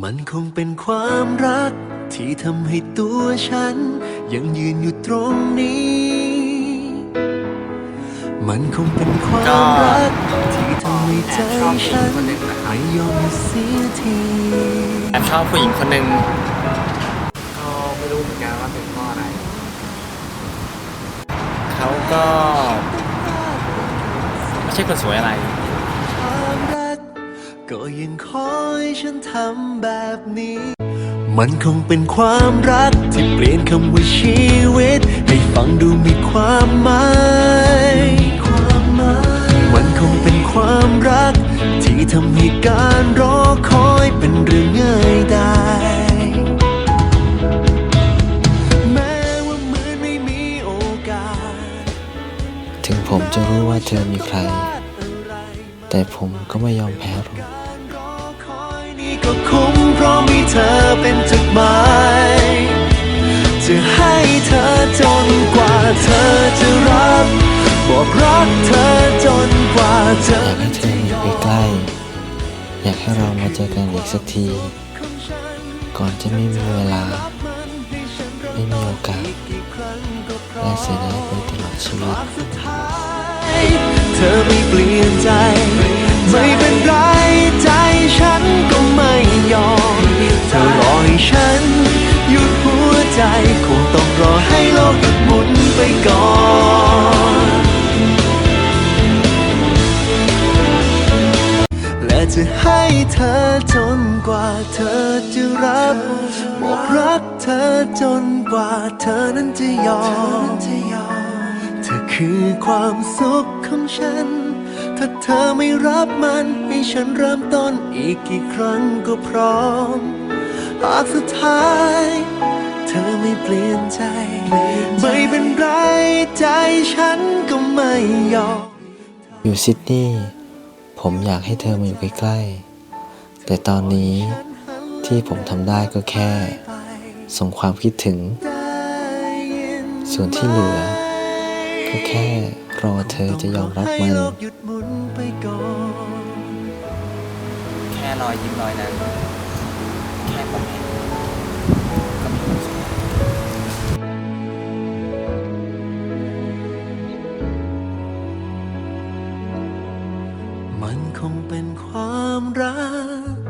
มันคงเป็นความรัก ที่ทำให้ตัวฉัน ยังยืนอยู่ตรงนี้ มันคงเป็นความรัก ที่ทำให้ใจฉันไม่ยอมเสียทีแอบชอบผู้หญิงคนหนึ่งก็ไม่รู้เหมือนกันว่าเป็นเพราะอะไร เขาก็ ไม่ใช่คนสวยอะไร ก็ยังคอยฉันทำแบบนี้ มันคงเป็นความรักที่เปลี่ยนคำว่าชีวิต ให้ฟังดูมีความหมายความหมาย มันคงเป็นความรัก ที่ทำให้การรอคอยเป็นเรื่องง่ายได้แม้ว่ามือไม่มีโอกาสถึงผมจะรู้ว่าเธอมีใคร แต่ผมก็ไม่ยอมแพ้หรอก ก็คุ้มเพราะมีเธอเป็นจุดหมายจะให้เธอจนกว่าเธอจะรับบอกรักเธอจนกว่าเธออยากให้เธออยู่ใกล้ๆอยากให้เรามาเจอกันอีกสักที ก่อนจะไม่มีเวลา ไม่มีโอกาสและเสียดายไปตลอดชีวิต เธอไม่เปลี่ยนใจ ไม่เป็นไร งต้องรอให้โลกหยุดหมุนไปก่อนและจะให้เธอจนกว่าเธอจะรับ บอกรักเธอจนกว่าเธอนั้นจะยอมเธอคือความสุขของฉัน ถ้าเธอไม่รับมันให้ฉันเริ่มต้นอีกกี่ครั้งก็พร้อมหากสุดท้าย ลี่ยนใจ ไม่เป็นไรใจฉันก็ไม่ยอมอยู่ซิดนีย์ผมอยากให้เธอมาอยู่ใกล้ๆ แต่ตอนนี้ที่ผมทำได้ก็แค่ ส่งความคิดถึง ส่วนที่เหลือ ก็แค่รอเธอจะยอมรับมัน แค่รอยยิ้มรอยนั้น คงเป็นความรัก